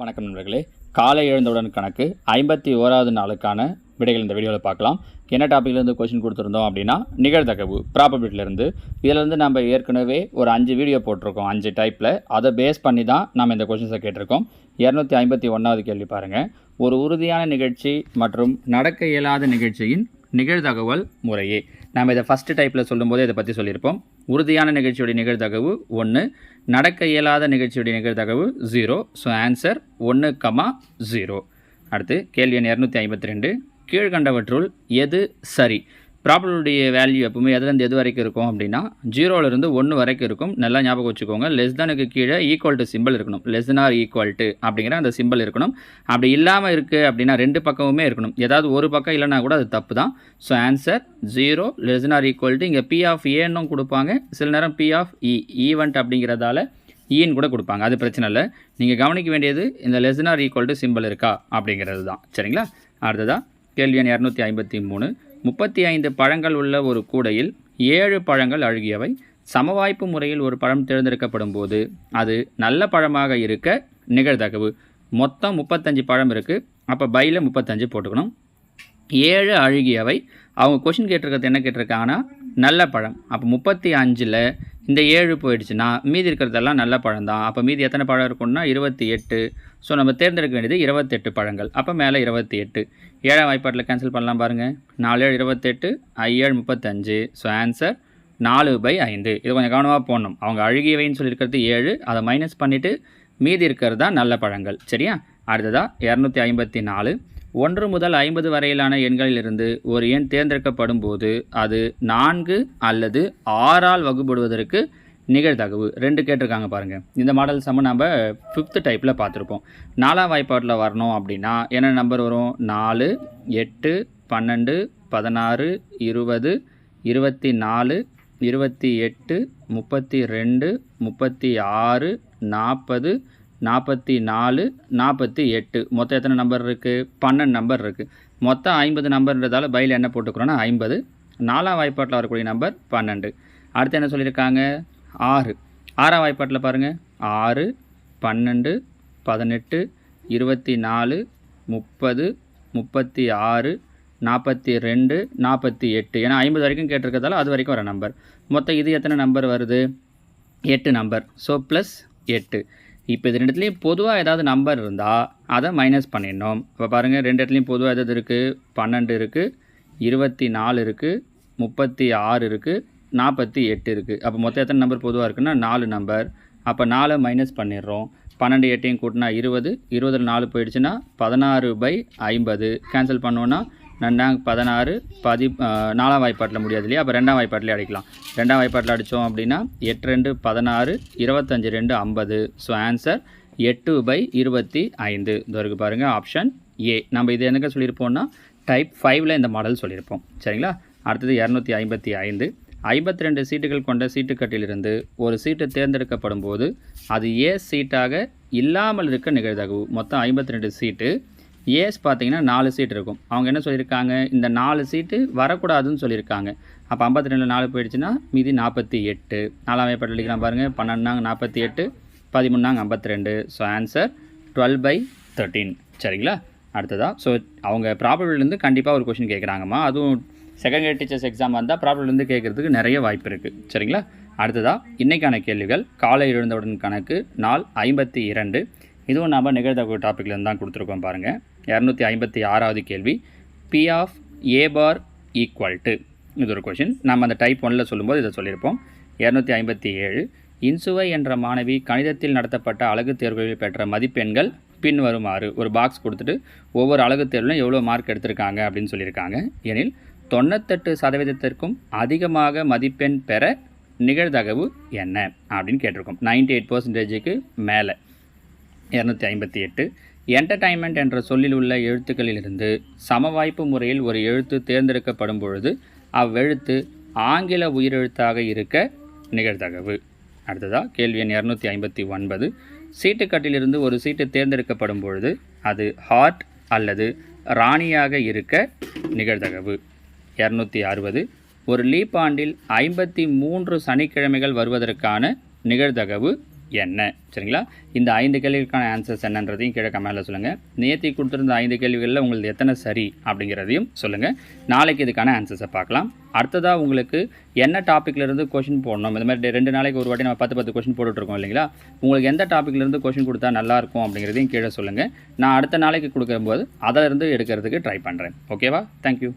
வணக்கம் நண்பர்களே. காலை எழுந்தவுடன் கணக்கு ஐம்பத்தி ஓராவது நாளுக்கான விடைகள் இந்த வீடியோவில் பார்க்கலாம். என்ன டாப்பிக்லேருந்து கொஷின் கொடுத்துருந்தோம் அப்படின்னா நிகழ்தகவு ப்ராபபிலிட்டிலேருந்து இதிலேருந்து நம்ம ஏற்கனவே ஒரு அஞ்சு வீடியோ போட்டிருக்கோம் அஞ்சு டைப்பில் அதை பேஸ் பண்ணி தான் நம்ம இந்த கொஷின்ஸை கேட்டிருக்கோம். இரநூத்தி ஐம்பத்தி ஒன்றாவது கேள்வி பாருங்கள் ஒரு உறுதியான நிகழ்ச்சி மற்றும் நடக்க இயலாத நிகழ்ச்சியின் நிகழ்தகவல் முறையே. நம்ம இதை ஃபஸ்ட்டு டைப்பில் சொல்லும்போது இதை பற்றி சொல்லியிருப்போம். உறுதியான நிகழ்ச்சியுடைய நிகழ்தகவு ஒன்று நடக்க இயலாத நிகழ்ச்சியுடைய நிகழ்தகவு ஜீரோ ஸோ ஆன்சர் ஒன்று கமா ஜீரோ அடுத்து கேள்வி எண் இரநூத்தி ஐம்பத்தி ரெண்டு கீழ்கண்டவற்றுள் எது சரி? ப்ராப்ளமுடைய வேல்யூ எப்பவுமே எதுலேருந்து எது வரைக்கும் இருக்கும் அப்படின்னா ஜீரோலேருந்து ஒன்று வரைக்கும் இருக்கும். நல்லா ஞாபகம் வச்சுக்கோங்க. லெஸ் தனுக்கு கீழே ஈக்குவல் டு சிம்பிள் இருக்கணும். Less than or equal to அப்படிங்கிற அந்த சிம்பிள் இருக்கணும். அப்படி இல்லாமல் இருக்குது அப்படின்னா ரெண்டு பக்கமுமே இருக்கணும். ஏதாவது ஒரு பக்கம் இல்லைனா கூட அது தப்பு தான். So answer zero less than or equal to இங்கே பி ஆஃப் ஏன்னும் கொடுப்பாங்க. சில நேரம் பி ஆஃப் இ ஈவெண்ட் அப்படிங்கிறதால e ஈன்னு கூட கொடுப்பாங்க. அது பிரச்சனை இல்லை. நீங்கள் கவனிக்க வேண்டியது இந்த less than or equal to simple இருக்கா அப்படிங்கிறது தான். சரிங்களா? அடுத்ததா கேள்வி எண் இரநூத்தி ஐம்பத்தி மூணு. முப்பத்தி ஐந்து பழங்கள் உள்ள ஒரு கூடையில் ஏழு பழங்கள் அழுகியவை. சமவாய்ப்பு முறையில் ஒரு பழம் தேர்ந்தெடுக்கப்படும் போது அது நல்ல பழமாக இருக்க நிகழ்தகவு. மொத்தம் முப்பத்தஞ்சு பழம் இருக்குது அப்போ பையில் முப்பத்தஞ்சு போட்டுக்கணும். ஏழு அழுகியவை. அவங்க கொஷின் கேட்டிருக்கிறது என்ன கேட்டிருக்காங்கன்னா நல்ல பழம். அப்போ முப்பத்தி அஞ்சில் இந்த ஏழு போயிடுச்சுன்னா மீதி இருக்கிறதெல்லாம் நல்ல பழம் தான் அப்போ மீதி எத்தனை பழம் இருக்கும்னா இருபத்தி எட்டு. ஸோ நம்ம தேர்ந்தெடுக்க வேண்டியது இருபத்தெட்டு பழங்கள். அப்போ மேலே இருபத்தி எட்டு ஏழாம் வாய்ப்பாட்டில் கேன்சல் பண்ணலாம் பாருங்கள் நாலு ஏழு இருபத்தெட்டு ஐ ஏழு முப்பத்தஞ்சு. ஸோ ஆன்சர் நாலு பை ஐந்து. இது கொஞ்சம் கவனமாக போடணும். அவங்க அழுகியவைன்னு சொல்லியிருக்கிறது ஏழு. அதை மைனஸ் பண்ணிவிட்டு மீதி இருக்கிறது தான் நல்ல பழங்கள். சரியா? அடுத்ததாக இரநூத்தி ஐம்பத்தி நாலு. ஒன்று முதல் ஐம்பது வரையிலான எண்களிலிருந்து ஒரு எண் தேர்ந்தெடுக்கப்படும் போது அது நான்கு அல்லது ஆறால் வகுப்படுவதற்கு நிகழ்தகவு ரெண்டு கேட்டிருக்காங்க பாருங்கள் இந்த மாடல் சம்ம நம்ம ஃபிஃப்த்து டைப்பில் பார்த்துருப்போம். நாலாம் வாய்ப்பாட்டில் வரணும் அப்படின்னா என்ன நம்பர் வரும்? நாலு எட்டு பன்னெண்டு பதினாறு இருபது இருபத்தி நாலு இருபத்தி எட்டு முப்பத்தி ரெண்டு முப்பத்தி ஆறு நாற்பது நாற்பத்தி நாலு நாற்பத்தி எட்டு மொத்தம் எத்தனை நம்பர் இருக்குது பன்னெண்டு நம்பர் இருக்குது மொத்தம் ஐம்பது நம்பர்ன்றதால பையில் என்ன போட்டுக்கிறோன்னா ஐம்பது. நாலாம் வாய்ப்பாட்டில் வரக்கூடிய நம்பர் பன்னெண்டு. அடுத்து என்ன சொல்லியிருக்காங்க? ஆறு. ஆறாம் வாய்ப்பாட்டில் பாருங்கள் ஆறு பன்னெண்டு பதினெட்டு இருபத்தி நாலு முப்பது முப்பத்தி ஆறு நாற்பத்தி ரெண்டு நாற்பத்தி எட்டு ஏன்னா ஐம்பது வரைக்கும் கேட்டிருக்கிறதால அது வரைக்கும் வர நம்பர் மொத்தம் இது எத்தனை நம்பர் வருது? எட்டு நம்பர் ஸோ ப்ளஸ் எட்டு. இப்போ இது ரெண்டுத்துலேயும் பொதுவாக ஏதாவது நம்பர் இருந்தால் அதை மைனஸ் பண்ணிடணும். இப்போ பாருங்கள் ரெண்டு இடத்துலையும் பொதுவாக எதாவது இருக்குது பன்னெண்டு இருக்குது இருபத்தி நாலு இருக்குது முப்பத்தி ஆறு இருக்குது நாற்பத்தி எட்டு இருக்குது அப்போ மொத்தம் எத்தனை நம்பர் பொதுவாக இருக்குன்னா நாலு நம்பர் அப்போ நாலு மைனஸ் பண்ணிடுறோம். பன்னெண்டு எட்டையும் கூட்டினா இருபது. இருபதில் நாலு போயிடுச்சுன்னா பதினாறு பை ஐம்பது. கேன்சல் பண்ணோன்னா ரெண்டாம் பதினாறு பதி நாலாம் வாய்ப்பாட்டில் முடியாது இல்லையா? அப்போ ரெண்டாம் வாய்ப்பாட்டிலே அடிக்கலாம். ரெண்டாம் வாய்ப்பாட்டில் அடித்தோம் அப்படின்னா எட்டு ரெண்டு பதினாறு இருபத்தஞ்சி ரெண்டு ஐம்பது. ஸோ ஆன்சர் எட்டு பை இருபத்தி ஐந்து. இது வரைக்கும் பாருங்கள் ஆப்ஷன் ஏ நம்ம இது என்னங்க சொல்லியிருப்போம்னா டைப் ஃபைவ்ல இந்த மாடல் சொல்லியிருப்போம். சரிங்களா? அடுத்தது இரநூத்தி ஐம்பத்தி ஐந்து. ஐம்பத்தி ரெண்டு சீட்டுகள் கொண்ட சீட்டுக்கட்டிலிருந்து ஒரு சீட்டு தேர்ந்தெடுக்கப்படும் போது அது ஏ சீட்டாக இல்லாமல் இருக்க நிகழ்தகவு. மொத்தம் ஐம்பத்தி ரெண்டு சீட்டு ஏஸ் பார்த்தீங்கன்னா நாலு சீட் இருக்கும். அவங்க என்ன சொல்லியிருக்காங்க? இந்த நாலு சீட்டு வரக்கூடாதுன்னு சொல்லியிருக்காங்க. அப்போ ஐம்பத்தி ரெண்டில் நாலு போயிடுச்சுன்னா மீதி நாற்பத்தி எட்டு. நாலாம் வாய்ப்பாட்டு அடிக்கலாம் பாருங்கள் பன்னெண்டாங்க நாற்பத்தி எட்டு பதிமூணாங்க ஐம்பத்தி ரெண்டு so answer twelve by thirteen சரிங்களா? அடுத்ததா? ஸோ அவங்க ப்ராப்ளம்லேருந்து கண்டிப்பாக ஒரு கொஷின் கேட்குறாங்கம்மா அதுவும் செகண்ட் கிரேட் டீச்சர்ஸ் எக்ஸாம் வந்தால் ப்ராப்ளம்லேருந்து கேட்குறதுக்கு நிறைய வாய்ப்பு இருக்குது சரிங்களா? அடுத்ததாக இன்றைக்கான கேள்விகள். காலை எழுந்தவுடன் கணக்கு நாள் ஐம்பத்தி இரண்டு. இதுவும் நாம் நிகழ்த்தக்கூடிய டாப்பிக்லேருந்து தான் கொடுத்துருக்கோம் பாருங்கள் இரநூத்தி ஐம்பத்தி ஆறாவது கேள்வி. P of A bar equal to இது ஒரு கொஷின் நம்ம அந்த டைப் ஒன்னில் சொல்லும்போது இதை சொல்லியிருப்போம். இரநூத்தி ஐம்பத்தி ஏழு. இன்சுவை என்ற மாணவி கணிதத்தில் நடத்தப்பட்ட அழகு தேர்வுகளில் பெற்ற மதிப்பெண்கள் பின்வருமாறு ஒரு பாக்ஸ் கொடுத்துட்டு ஒவ்வொரு அழகு தேர்விலும் எவ்வளோ மார்க் எடுத்திருக்காங்க அப்படின்னு சொல்லியிருக்காங்க. எனில் தொண்ணூத்தெட்டு சதவீதத்திற்கும் அதிகமாக மதிப்பெண் பெற நிகழ்தகவு என்ன? அப்படின்னு கேட்டிருக்கோம். 98% எயிட் பர்சன்டேஜுக்கு மேலே. இரநூத்தி ஐம்பத்தி எட்டு. என்டர்டைன்மெண்ட் என்ற சொல்லில் உள்ள எழுத்துக்களிலிருந்து சமவாய்ப்பு முறையில் ஒரு எழுத்து தேர்ந்தெடுக்கப்படும் பொழுது அவ்வெழுத்து ஆங்கில உயிரெழுத்தாக இருக்க நிகழ்தகவு. அடுத்ததாக கேள்வி எண் இரநூத்தி ஐம்பத்தி ஒன்பது. சீட்டுக்கட்டிலிருந்து ஒரு சீட்டு தேர்ந்தெடுக்கப்படும் பொழுது அது ஹார்ட் அல்லது ராணியாக இருக்க நிகழ்தகவு. இரநூத்தி அறுபது. ஒரு லீப் ஆண்டில் ஐம்பத்தி மூன்று சனிக்கிழமைகள் வருவதற்கான நிகழ்தகவு என்ன? சரிங்களா? இந்த ஐந்து கேள்விகளுக்கான ஆன்சர்ஸ் என்னன்றதையும் கீழே கமெண்ட்டில் சொல்லுங்கள் நேத்தி கொடுத்துருந்த ஐந்து கேள்விகளில் உங்களுக்கு எத்தனை சரி அப்படிங்கிறதையும் சொல்லுங்கள் நாளைக்கு இதுக்கான ஆன்சர்ஸை பார்க்கலாம். அடுத்ததாக உங்களுக்கு என்ன டாப்பிக்லேருந்து கொஷின் போடணும்? இந்த மாதிரி ரெண்டு நாளைக்கு ஒரு வாட்டி நம்ம பத்து பத்து கொஷின் போட்டுட்ருக்கோம் இல்லைங்களா? உங்களுக்கு எந்த டாப்பிக்லேருந்து கொஷின் கொடுத்தா நல்லா இருக்கும் அப்படிங்கிறதையும் கீழே சொல்லுங்கள் நான் அடுத்த நாளைக்கு கொடுக்கும்போது அதிலிருந்து எடுக்கிறதுக்கு ட்ரை பண்ணுறேன் ஓகேவா தேங்க்யூ